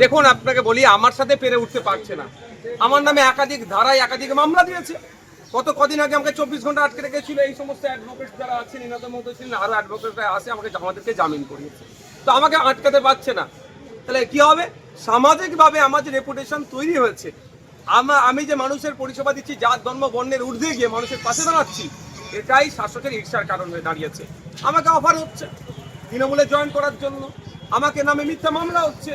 দেখুন, আপনাকে বলি, আমার সাথে পেরে উঠতে পারছে না। আমার নামে একাধিক ধারায় একাধিক মামলা দিয়েছে। গত কদিন আগে আমাকে চব্বিশ ঘণ্টা আটকে রেখেছিল। এই সমস্ত অ্যাডভোকেট যারা আছেন ইনাদের মধ্যে ছিলেন, আরও অ্যাডভোকেটরা আসে আমাকে আমাদেরকে জামিন করিয়েছে। তো আমাকে আটকাতে পারছে না। তাহলে কি হবে? সামাজিকভাবে আমার যে রেপুটেশন তৈরি হয়েছে, আমা আমি যে মানুষের পরিষেবা দিচ্ছি, জাত, ধর্ম, বর্ণের ঊর্ধ্বে গিয়ে মানুষের পাশে দাঁড়াচ্ছি, এটাই শাসকের ঈর্ষার কারণ হয়ে দাঁড়িয়েছে। আমাকে অফার হচ্ছে। তৃণমূলে জয়েন করার জন্য। আমাকে নামে মিথ্যা মামলা হচ্ছে।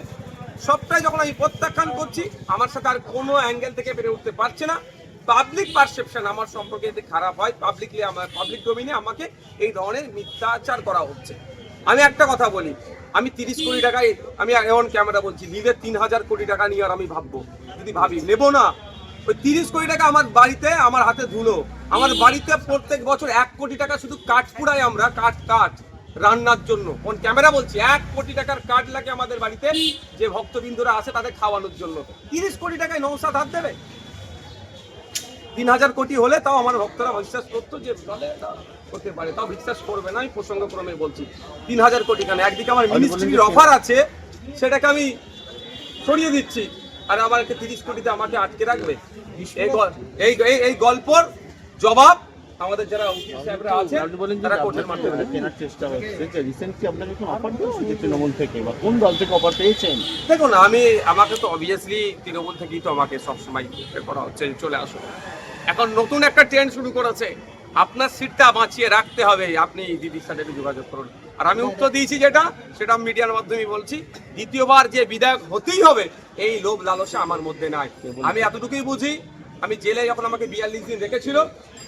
সবটাই যখন আমি প্রত্যাখ্যান করছি, আমার সাথে আর কোনো অ্যাঙ্গেল থেকে বেড়ে উঠতে পারছে না। পাবলিক পারসেপশন আমার সম্পর্কে যদি খারাপ হয় পাবলিকলি আমার পাবলিক ডোমিনে আমাকে এই ধরনের মিথ্যাচার করা হচ্ছে। আমি একটা কথা বলি, আমি তিরিশ কোটি টাকায়, আমি এমন ক্যামেরা বলছি নিলে তিন হাজার কোটি টাকা নিয়ে আর আমি ভাববো, যদি ভাবি। নেব না। ওই তিরিশ কোটি টাকা আমার বাড়িতে, আমার হাতে ধুলো। আমার বাড়িতে প্রত্যেক বছর এক কোটি টাকা শুধু কাঠ পুড়াই আমরা, কাঠ কাঠ। রান্নার জন্য। কোন ক্যামেরা বলছি? এক কোটি টাকার কাঠ লাগে আমাদের বাড়িতে যে ভক্তবিন্দুরা আসে তাদের খাওয়ানোর জন্য। তিরিশ কোটি টাকায় নৌসাদ হাত দেবে? তিন হাজার কোটি হলে তাও আমার ভক্তরা বিশ্বাস করতো যে হতে পারে। তাও বিশ্বাস করবে না আমি প্রসঙ্গক্রমে বলছি। তিন হাজার কোটি কেন? একদিকে আমার মিনিস্ট্রির অফার আছে সেটাকে আমি সরিয়ে দিচ্ছি। আর আমার একটা তিরিশ কোটিতে আমাকে আটকে রাখবে? এই- এই গল্পর জবাব আমাদের যারা উকিল সাহেবরা আছে আপনি বলেন যে তারা কোর্টের মাধ্যমে। কেনার চেষ্টা হচ্ছে যে রিসেন্টলি আপনাকে কোনো অফার দিয়েছে যে তৃণমূল থেকে বা কোন দল থেকে অফার পেয়েছেন? দেখুন আমি আমাকে তো অবভিয়াসলি তৃণমূল থেকেই তো আমাকে সবসময় করা হচ্ছে চলে আসুন। এখন নতুন একটা ট্রেন্ড শুরু করেছে। আপনার সিটটা বাঁচিয়ে রাখতে হবে আপনি দিদির সাথে একটু যোগাযোগ করুন। আর আমি উত্তর দিয়েছি যেটা সেটা মিডিয়ার মাধ্যমে বলছি। দ্বিতীয়বার যে বিধায়ক হতেই হবে এই লোভ লালসা আমার মধ্যে নাই। আমি এতটুকুই বুঝি আমি জেলে যখন আমাকে বিয়াল্লিশ দিন রেখেছিল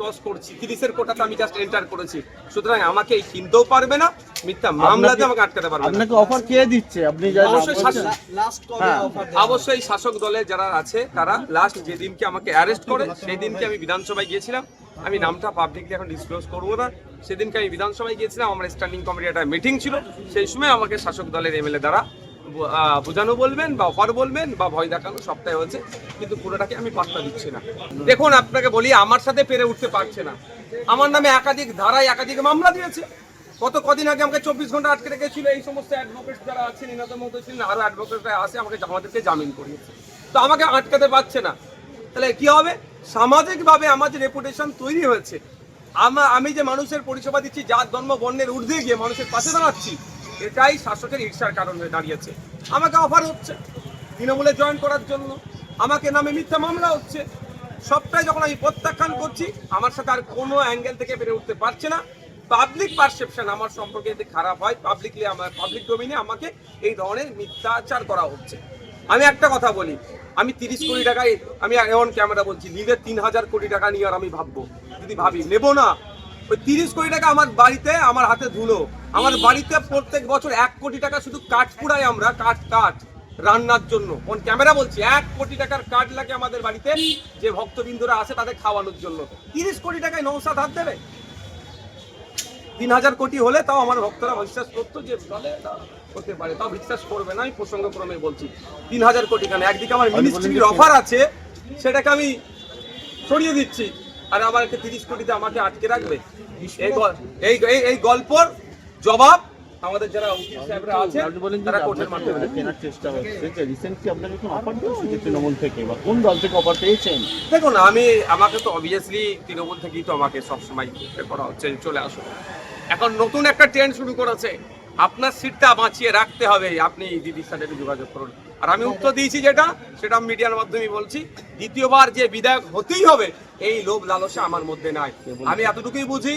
ক্রস করছি। তিরিশের কোটাতে আমি জাস্ট এন্টার করেছি। সুতরাং আমাকে এই কিনতেও পারবে না মিথ্যা মামলা দিয়ে আমাকে আটকাতে পারবে না। আপনাকে অফার কে দিচ্ছে? আপনি অবশ্যই শাসক লাস্ট কবে। অফার অবশ্যই শাসক দলের যারা আছে তারা লাস্ট যেদিনকে আমাকে অ্যারেস্ট করে সেই দিনকে আমি বিধানসভায় গিয়েছিলাম। আমি নামটা পাবলিকলি এখন ডিসক্লোজ করব না। সেদিনকে আমি বিধানসভায় গিয়েছিলাম আমার স্ট্যান্ডিং কমিটির একটা মিটিং ছিল। সেই সময় আমাকে শাসক দলের এমএলএ দ্বারা বোঝানো বলবেন বা অফার বলবেন বা ভয় দেখানো সবটাই হয়েছে কিন্তু পুরোটাকে আমি পাত্তা দিচ্ছি না। দেখুন, আপনাকে বলি, আমার সাথে পেরে উঠতে পারছে না। আমার নামে একাধিক ধারায় একাধিক মামলা দিয়েছে। গত কদিন আগে আমাকে চব্বিশ ঘণ্টা আটকে রেখেছিল, এই সমস্ত অ্যাডভোকেট যারা আছেন ইনাদের মধ্যে ছিলেন, আরও অ্যাডভোকেটরা আসে আমাকে আমাদেরকে জামিন করিয়েছে। তো আমাকে আটকাতে পারছে না। তাহলে কি হবে? সামাজিকভাবে আমার যে রেপুটেশন তৈরি হয়েছে আমা যে মানুষের পরিষেবা দিচ্ছি, জাত, ধর্ম, বর্ণের ঊর্ধ্বে গিয়ে মানুষের পাশে দাঁড়াচ্ছি এটাই শাসকের ঈর্ষার কারণ হয়ে দাঁড়িয়েছে। আমাকে অফার হচ্ছে তৃণমূলে জয়েন করার জন্য। আমাকে নামে মিথ্যা মামলা হচ্ছে। সবটাই যখন আমি প্রত্যাখ্যান করছি, আমার সাথে আর কোনো অ্যাঙ্গেল থেকে বেড়ে উঠতে পারছে না। পাবলিক পারসেপশন আমার সম্পর্কে যদি খারাপ হয় পাবলিকলি আমার পাবলিক ডোমিনে আমাকে এই ধরনের মিথ্যাচার করা হচ্ছে। আমি একটা কথা বলি, আমি তিরিশ কোটি টাকায়, আমি এমন ক্যামেরা বলছি, নিলে তিন হাজার কোটি টাকা নিয়ে আর আমি ভাববো। যদি ভাবি, নেব না। ওই তিরিশ কোটি টাকা আমার বাড়িতে, আমার হাতে ধুলো। আমার বাড়িতে প্রত্যেক বছর এক কোটি টাকা শুধু কাঠ পুড়াই আমরা কাঠ কাঠ রান্নার জন্য। কোন ক্যামেরা বলছি এক কোটি টাকার কাঠ লাগে আমাদের বাড়িতে যে ভক্তবিন্দুরা আসে তাদের খাওয়ানোর জন্য। তিরিশ কোটি টাকায় নৌসাদ হাত দেবে? তিন হাজার কোটি হলে তাও আমার ভক্তরা বিশ্বাস করতো যে হতে পারে। তাও বিশ্বাস করবে না আমি প্রসঙ্গক্রমে বলছি। তিন হাজার কোটি কেন? একদিকে আমার মিনিস্ট্রির অফার আছে সেটাকে আমি সরিয়ে দিচ্ছি। আর আমার একটা তিরিশ কোটিতে আমাকে আটকে রাখবে? এই- এই গল্পর জবাব আমাদের যারা উকিল সাহেবরা আছে আপনি বলেন যে তারা কোর্টের মাধ্যমে কেনার চেষ্টা হচ্ছে যে রিসেন্টলি আপনাকে কোনো অফার দিয়েছে যে তৃণমূল থেকে বা কোন দল থেকে অফার পেয়েছেন? দেখুন আমি আমাকে তো অবভিয়াসলি তৃণমূল থেকেই তো আমাকে সবসময় করা হচ্ছে চলে আসুন। এখন নতুন একটা ট্রেন্ড শুরু করেছে। আপনার সিটটা বাঁচিয়ে রাখতে হবে আপনি দিদির সাথে একটু যোগাযোগ করুন। আর আমি উত্তর দিয়েছি যেটা সেটা মিডিয়ার মাধ্যমে বলছি দ্বিতীয়বার যে বিধায়ক হতেই হবে এই লোভ লালসা আমার মধ্যে নাই। আমি এতটুকুই বুঝি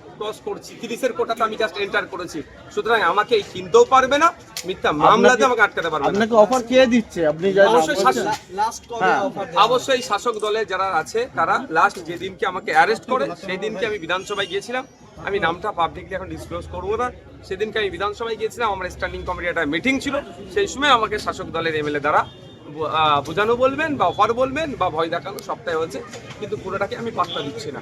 ক্রস করছি তিরিশের কোটাতে আমি জাস্ট এন্টার করেছি। সুতরাং আমাকে এই কিনতেও পারবে না মিথ্যা মামলাতে আমাকে আটকাতে পারবে না। আপনাকে অফার কে দিচ্ছে? আপনি অবশ্যই বলছেন? শাসক- হ্যাঁ। অবশ্যই শাসক দলে যারা আছে তারা লাস্ট যেদিনকে আমাকে অ্যারেস্ট করে সেই দিনকে আমি বিধানসভায় গিয়েছিলাম। আমি নামটা পাবলিকলি এখন ডিসক্লোজ করব না। সেদিনকে আমি বিধানসভায় গিয়েছিলাম আমার স্ট্যান্ডিং কমিটির একটা মিটিং ছিল। সেই সময় আমাকে শাসক দলের এমএলএ দ্বারা আহ, বোঝানো বলবেন বা অফার বলবেন বা ভয় দেখানো সবটাই হচ্ছে কিন্তু পুরোটাকে আমি পাত্তা দিচ্ছি না।